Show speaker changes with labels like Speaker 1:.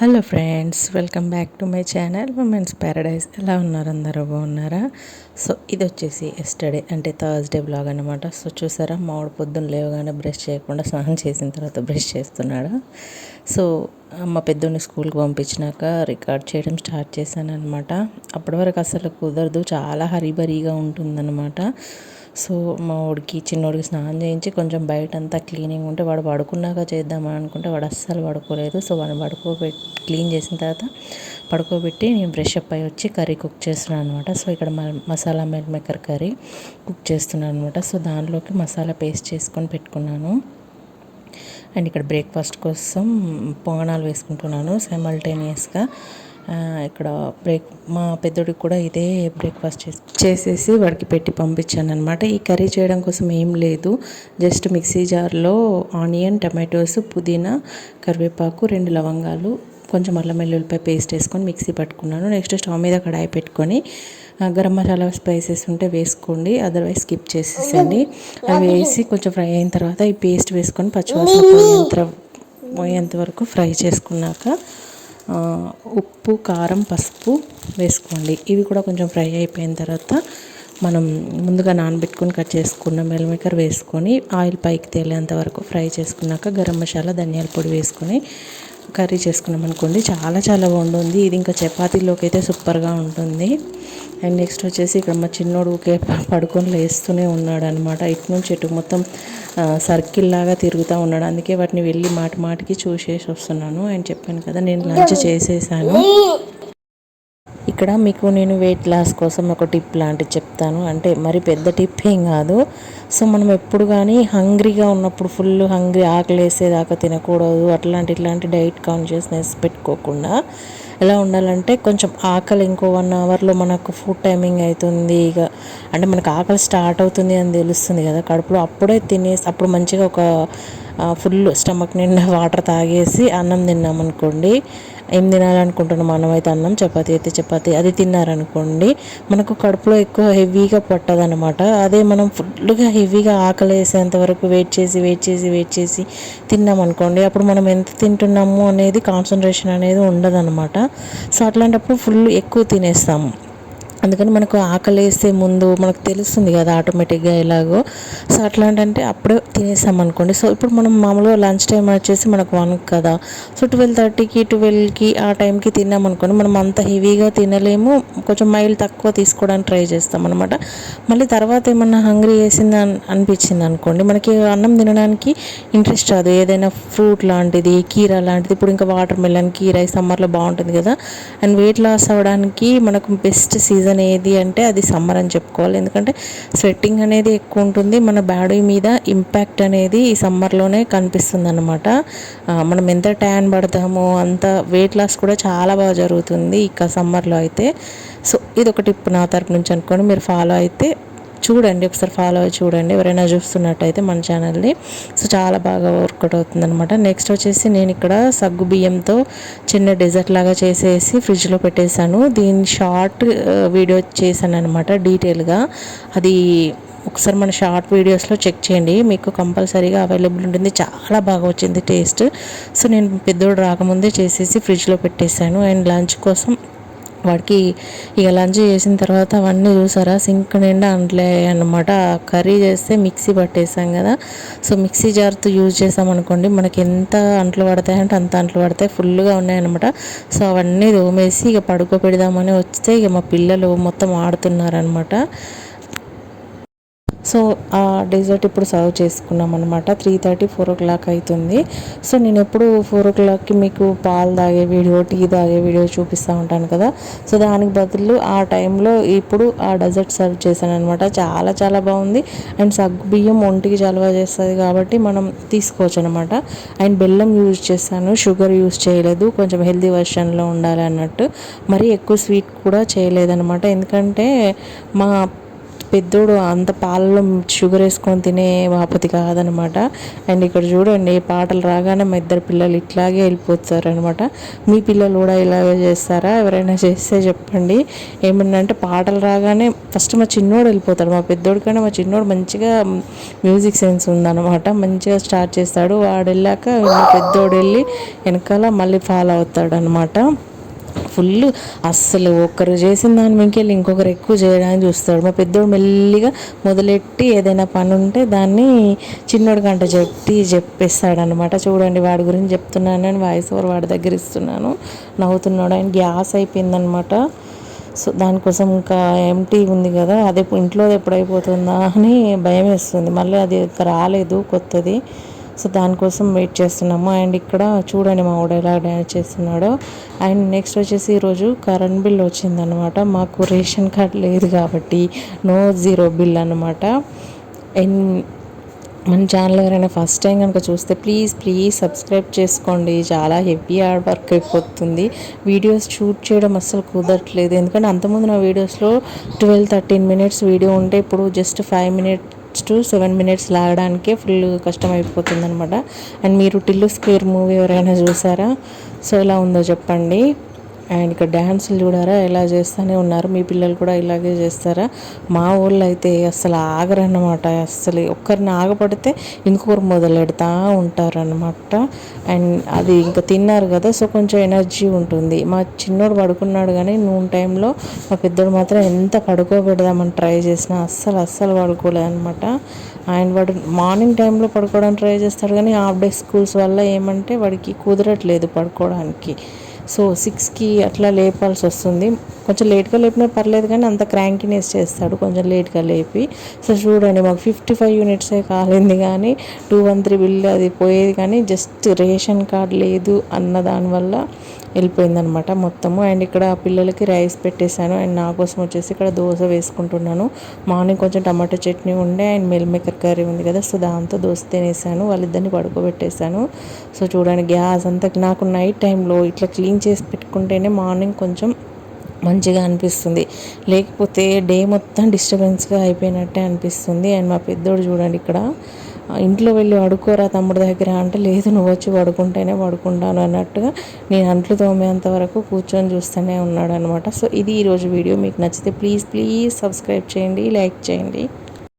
Speaker 1: Hello friends welcome back to my channel women's paradise ఎలా ఉన్నారు అందరూ? బాగున్నారా? సో ఇది వచ్చేసి ఎస్టర్డే అంటే థర్స్డే బ్లాగ్ అనమాట సో చూసారా? మామిడి పొద్దున్న లేవగానే బ్రష్ చేయకుండా స్నానం చేసిన తర్వాత బ్రష్ చేస్తున్నాడు. సో మా పెద్దోడిని స్కూల్కి పంపించినాక రికార్డ్ చేయడం స్టార్ట్ చేశాను అనమాట అప్పటి వరకు అసలు కుదరదు. చాలా హరిబరీగా ఉంటుందన్నమాట. సో మా వాడికి చిన్నోడికి స్నానం చేయించి కొంచెం బయట అంతా క్లీనింగ్ ఉంటే వాడు పడుకున్నాక చేద్దామని అనుకుంటే వాడు అస్సలు పడుకోలేదు. సో వాడిని పడుకోబెట్టి క్లీన్ చేసిన తర్వాత పడుకోబెట్టి నేను బ్రష్ అప్ అయ్యి వచ్చి కర్రీ కుక్ చేస్తున్నాను అనమాట సో ఇక్కడ masala meal maker curry cook చేస్తున్నాను అనమాట సో దానిలోకి మసాలా పేస్ట్ చేసుకొని పెట్టుకున్నాను. అండ్ ఇక్కడ బ్రేక్ఫాస్ట్ కోసం పొంగనాలు వేసుకుంటున్నాను సైమల్టేనియస్గా ఇక్కడ బ్రేక్ మా పెద్దోడికి కూడా ఇదే బ్రేక్ఫాస్ట్ చేసి చేసేసి వాడికి పెట్టి పంపించాను అనమాట ఈ కర్రీ చేయడం కోసం ఏం లేదు. జస్ట్ మిక్సీ జార్లో ఆనియన్ టమాటోస్ పుదీనా కరివేపాకు రెండు లవంగాలు కొంచెం అల్లం వెల్లుల్లిపాయ పేస్ట్ వేసుకొని మిక్సీ పట్టుకున్నాను. నెక్స్ట్ స్టవ్ మీద కడాయి పెట్టుకొని గరం మసాలా స్పైసెస్ ఉంటే వేసుకోండి. అదర్వైజ్ స్కిప్ చేసేసండి అవి వేసి కొంచెం ఫ్రై అయిన తర్వాత ఈ పేస్ట్ వేసుకొని పచ్చివాసన పోయేంత పోయేంత వరకు ఫ్రై చేసుకున్నాక ఉప్పు కారం పసుపు వేసుకోండి. ఇవి కూడా కొంచెం ఫ్రై అయిపోయిన తర్వాత మనం ముందుగా నానబెట్టుకొని కట్ చేసుకున్న మెల్మేకర్ వేసుకొని ఆయిల్ పైకి తేలేంత వరకు ఫ్రై చేసుకున్నాక గరం మసాలా ధనియాల పొడి వేసుకొని కర్రీ చేసుకున్నాం అనుకోండి. చాలా చాలా బాగుంటుంది. ఇది ఇంకా చపాతీలోకి అయితే సూపర్గా ఉంటుంది. అండ్ నెక్స్ట్ వచ్చేసి ఇక్కడ మా చిన్నోడు ఊకే పడుకొని లేస్తూనే ఉన్నాడు అనమాట ఇటు నుంచి ఇటు మొత్తం సర్కిల్ లాగా తిరుగుతూ ఉన్నాడు. అందుకే వాటిని వెళ్ళి మాటి మాటికి చూసేసి వస్తున్నాను. అండ్ చెప్పాను కదా నేను లంచ్ చేసేసాను. ఇక్కడ మీకు నేను వెయిట్ లాస్ కోసం ఒక టిప్ లాంటివి చెప్తాను. అంటే మరి పెద్ద టిప్ ఏం కాదు. సో మనం ఎప్పుడు కానీ హంగ్రీగా ఉన్నప్పుడు ఫుల్ హంగ్రీ ఆకలి వేసేదాకా తినకూడదు. అట్లాంటి ఇట్లాంటి డైట్ కాన్షియస్నెస్ పెట్టుకోకుండా ఎలా ఉండాలంటే కొంచెం ఆకలి ఇంకో వన్ అవర్లో మనకు ఫుడ్ టైమింగ్ అవుతుంది ఇక అంటే మనకు ఆకలి స్టార్ట్ అవుతుంది అని తెలుస్తుంది కదా. కడుపులో అప్పుడే తినేసి అప్పుడు మంచిగా ఒక ఫుల్ స్టమక్ నిండా వాటర్ తాగేసి అన్నం తిన్నామనుకోండి ఏం తినాలనుకుంటున్నాం? మనం అయితే అన్నం చపాతీ అయితే చపాతీ. అది తిన్నారనుకోండి మనకు కడుపులో ఎక్కువ హెవీగా పట్టదనమాట అదే మనం ఫుల్గా హెవీగా ఆకలి వేసేంత వరకు వెయిట్ చేసి వెయిట్ చేసి వెయిట్ చేసి తిన్నామనుకోండి అప్పుడు మనం ఎంత తింటున్నాము అనేది కాన్సన్ట్రేషన్ అనేది ఉండదన్నమాట. సో అట్లాంటప్పుడు ఫుల్ ఎక్కువ తినేస్తాము. అందుకని మనకు ఆకలి వేస్తే ముందు మనకు తెలుస్తుంది కదా ఆటోమేటిక్గా ఎలాగో. సో అట్లాంటంటే అప్పుడే తినేసాం అనుకోండి. సో ఇప్పుడు మనం మామూలుగా లంచ్ టైం వచ్చేసి మనకు వన్ కదా. సో ట్వెల్వ్ థర్టీకి ట్వెల్వ్కి ఆ టైంకి తిన్నాం అనుకోండి. మనం అంత హెవీగా తినలేము. కొంచెం మైల్ తక్కువ తీసుకోవడానికి ట్రై చేస్తాం అనమాట మళ్ళీ తర్వాత ఏమన్నా హంగ్రీ వేసింది అనిపించింది అనుకోండి. మనకి అన్నం తినడానికి ఇంట్రెస్ట్ రాదు. ఏదైనా ఫ్రూట్ లాంటిది కీర లాంటిది. ఇప్పుడు ఇంకా వాటర్ మెలన్ కీర ఈ సమ్మర్లో బాగుంటుంది కదా. అండ్ వెయిట్ లాస్ అవ్వడానికి మనకు బెస్ట్ సీజన్ సీజన్ ఏది అంటే అది సమ్మర్ అని చెప్పుకోవాలి. ఎందుకంటే స్వెట్టింగ్ అనేది ఎక్కువ ఉంటుంది. మన బాడీ మీద ఇంపాక్ట్ అనేది ఈ సమ్మర్లోనే కనిపిస్తుంది అనమాట మనం ఎంత ట్యాన్ పడతామో అంత వెయిట్ లాస్ కూడా చాలా బాగా జరుగుతుంది ఇక సమ్మర్లో అయితే. సో ఇది ఒక టిప్ నా తరపు నుంచి అనుకోండి. మీరు ఫాలో అయితే చూడండి ఒకసారి ఫాలో అయ్యి చూడండి. ఎవరైనా చూస్తున్నట్టయితే మన ఛానల్ని సో చాలా బాగా వర్కౌట్ అవుతుంది అనమాట నెక్స్ట్ వచ్చేసి నేను ఇక్కడ సగ్గు బియ్యంతో చిన్న డెజర్ట్ లాగా చేసేసి ఫ్రిడ్జ్లో పెట్టేశాను. దీని షార్ట్ వీడియో చేశాను అనమాట డీటెయిల్గా అది ఒకసారి మన షార్ట్ వీడియోస్లో చెక్ చేయండి. మీకు కంపల్సరీగా అవైలబుల్ ఉంటుంది. చాలా బాగా వచ్చింది టేస్ట్ సో నేను పెద్దోడు రాకముందే చేసేసి ఫ్రిడ్జ్లో పెట్టేశాను. అండ్ లంచ్ కోసం వాడికి ఇక లంచ్ చేసిన తర్వాత అవన్నీ చూసారా? సింక్ నిండా అంట్లే అనమాట కర్రీ చేస్తే మిక్సీ పట్టేసాం కదా. సో మిక్సీ జార్తో యూజ్ చేసామనుకోండి మనకి ఎంత అంట్లు పడతాయంటే అంత అంట్లు పడతాయి. ఫుల్గా ఉన్నాయన్నమాట. సో అవన్నీ దోమేసి ఇక పడుకోబెడదామని వస్తే ఇక మా పిల్లలు మొత్తం ఆడుతున్నారనమాట సో ఆ డెజర్ట్ ఇప్పుడు సర్వ్ చేసుకున్నాం అనమాట three thirty four o'clock అవుతుంది సో నేను ఎప్పుడు ఫోర్ ఓ క్లాక్కి మీకు పాలు తాగే వీడియో టీ తాగే వీడియో చూపిస్తూ ఉంటాను కదా. సో దానికి బదులు ఆ టైంలో ఇప్పుడు ఆ డెజర్ట్ సర్వ్ చేశాను అనమాట చాలా చాలా బాగుంది. అండ్ సగ్గు బియ్యం ఒంటికి చలవ చేస్తుంది కాబట్టి మనం తీసుకోవచ్చు అనమాట అండ్ బెల్లం యూజ్ చేశాను. షుగర్ యూజ్ చేయలేదు. కొంచెం హెల్తీ వర్షన్లో ఉండాలి అన్నట్టు. మరీ ఎక్కువ స్వీట్ కూడా చేయలేదన్నమాట. ఎందుకంటే మా పెద్దోడు అంత పాలలో షుగర్ వేసుకొని తినే వాపతి కాదనమాట. అండ్ ఇక్కడ చూడండి పాటలు రాగానే మా ఇద్దరు పిల్లలు ఇట్లాగే వెళ్ళిపోతారు అనమాట మీ పిల్లలు కూడా ఇలాగే చేస్తారా? ఎవరైనా చేస్తే చెప్పండి. ఏమన్నంటే పాటలు రాగానే ఫస్ట్ మా చిన్నోడు వెళ్ళిపోతాడు. మా పెద్దోడు కన్నా మా చిన్నోడు మంచిగా మ్యూజిక్ సెన్స్ ఉందన్నమాట మంచిగా స్టార్ట్ చేస్తాడు. వాడు వెళ్ళాక మా పెద్దోడు వెళ్ళి వెనకాల మళ్ళీ ఫాలో అవుతాడు అనమాట ఫుల్ అస్సలు ఒకరు చేసిన దాని మింకెళ్ళి ఇంకొకరు ఎక్కువ చేయడానికి చూస్తాడు. మా పెద్దోడు మెల్లిగా మొదలెట్టి ఏదైనా పని ఉంటే దాన్ని చిన్నోడి గంట చెప్పి చెప్పేస్తాడనమాట చూడండి వాడి గురించి చెప్తున్నాను అని వాయిస్ ఓవర్ వాడి దగ్గర ఇస్తున్నాను. నవ్వుతున్నాడు. ఆయన గ్యాస్ అయిపోయిందనమాట సో దానికోసం ఇంకా ఎంటీ ఉంది కదా అదే ఇంట్లో ఎప్పుడైపోతుందా అని భయం వేస్తుంది. మళ్ళీ అది రాలేదు కొత్తది. సో దానికోసం వెయిట్ చేస్తున్నాము. అండ్ ఇక్కడ చూడండి మా వాడు ఎలా డ్యాన్స్ చేస్తున్నాడో. అండ్ నెక్స్ట్ వచ్చేసి ఈరోజు కరెంట్ బిల్ వచ్చిందనమాట. మాకు రేషన్ కార్డ్ లేదు కాబట్టి నో జీరో బిల్ అనమాట. అండ్ మన ఛానల్ ఎవరైనా ఫస్ట్ టైం కనుక చూస్తే ప్లీజ్ ప్లీజ్ సబ్స్క్రైబ్ చేసుకోండి. చాలా హెవీ హార్డ్ వర్క్ అయిపోతుంది. వీడియోస్ షూట్ చేయడం అస్సలు కుదరట్లేదు. ఎందుకంటే అంతకుముందు నా వీడియోస్లో ట్వెల్వ్ థర్టీన్ మినిట్స్ వీడియో ఉంటే ఇప్పుడు just five minutes to seven minutes లాగడానికే full కష్టం అయిపోతుంది అనమాట అండ్ మీరు టిల్లు స్క్వేర్ మూవీ ఎవరైనా చూసారా? సో ఎలా ఉందో చెప్పండి. అండ్ ఇక్కడ డ్యాన్సులు చూడారా? ఎలా చేస్తూనే ఉన్నారు. మీ పిల్లలు కూడా ఇలాగే చేస్తారా? మా ఊళ్ళో అయితే అసలు ఆగరన్నమాట. అసలు ఒక్కరిని ఆగపడితే ఇంకొకరు మొదలెడతా ఉంటారనమాట అండ్ అది ఇంకా తిన్నారు కదా సో కొంచెం ఎనర్జీ ఉంటుంది. మా చిన్నోడు పడుకున్నాడు కానీ నూనె టైంలో మా పెద్దోడు మాత్రం ఎంత పడుకోబెడదామని ట్రై చేసినా అస్సలు అస్సలు పడుకోలేదనమాట ఆయన వాడు మార్నింగ్ టైంలో పడుకోవడానికి ట్రై చేస్తాడు కానీ హాఫ్ డే స్కూల్స్ వల్ల ఏమంటే వాడికి కుదరట్లేదు పడుకోవడానికి. సో సిక్స్కి అట్లా లేపాల్సి వస్తుంది. కొంచెం లేట్గా లేపినా పర్లేదు కానీ అంత క్రాంకినెస్ చేస్తాడు. కొంచెం లేట్గా లేపి. సో చూడండి మాకు ఫిఫ్టీ ఫైవ్ యూనిట్సే కాలింది కానీ టూ వన్ త్రీ బిల్ అది పోయేది కానీ జస్ట్ రేషన్ కార్డ్ లేదు అన్న దానివల్ల వెళ్ళిపోయిందనమాట మొత్తము. అండ్ ఇక్కడ పిల్లలకి రైస్ పెట్టేశాను. అండ్ నా కోసం వచ్చేసి ఇక్కడ దోశ వేసుకుంటున్నాను. మార్నింగ్ కొంచెం టమాటో చట్నీ ఉండే అండ్ మిల్ మేకర్ కర్రీ ఉంది కదా సో దాంతో దోశ తినేసాను వాళ్ళిద్దరిని పడుకోబెట్టేశాను. సో చూడండి గ్యాస్ అంతా నాకు నైట్ టైంలో ఇట్లా క్లీన్ క్లీన్ చేసి పెట్టుకుంటేనే మార్నింగ్ కొంచెం మంచిగా అనిపిస్తుంది. లేకపోతే డే మొత్తం డిస్టర్బెన్స్గా అయిపోయినట్టే అనిపిస్తుంది. అండ్ మా పెద్దోడు చూడండి ఇక్కడ ఇంట్లో వెళ్ళి పడుకోరా తమ్ముడు దగ్గర అంటే లేదు నువ్వు వచ్చి పడుకుంటేనే పడుకుంటాను అన్నట్టుగా నేను అంట్లు తోమేంత వరకు కూర్చొని చూస్తూనే ఉన్నాడు అనమాట సో ఇది ఈరోజు వీడియో. మీకు నచ్చితే ప్లీజ్ ప్లీజ్ సబ్స్క్రైబ్ చేయండి లైక్ చేయండి.